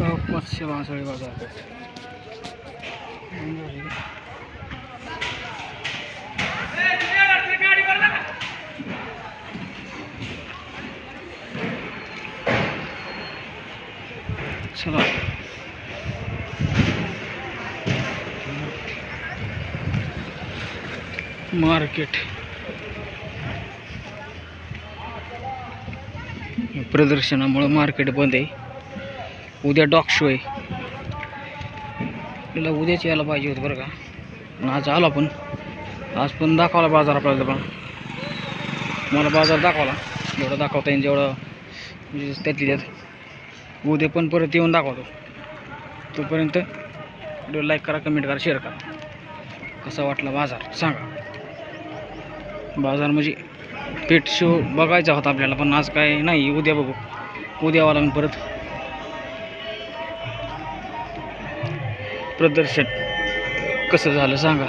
गाव पाचशे मासळी बाजार चला मार्केट. प्रदर्शनामुळं मार्केट बंद आहे. उद्या डॉग शो आहे. आपल्याला उद्याच यायला पाहिजे होतं बरं का. आज आलो आपण. आज पण दाखवला बाजार आपल्याला पण. मला बाजार दाखवला. जेवढं दाखवता येईल जेवढं म्हणजे त्यातली त्यात. उद्या पण परत येऊन दाखवतो. तोपर्यंत व्हिडिओ लाईक करा कमेंट करा शेअर करा. कसा वाटला बाजार सांगा. बाजार म्हणजे पेट शो बघायचा होता आपल्याला पण आज काय नाही. उद्या बघू. उद्या यावं परत. प्रदर्शन कस झालं सांगा.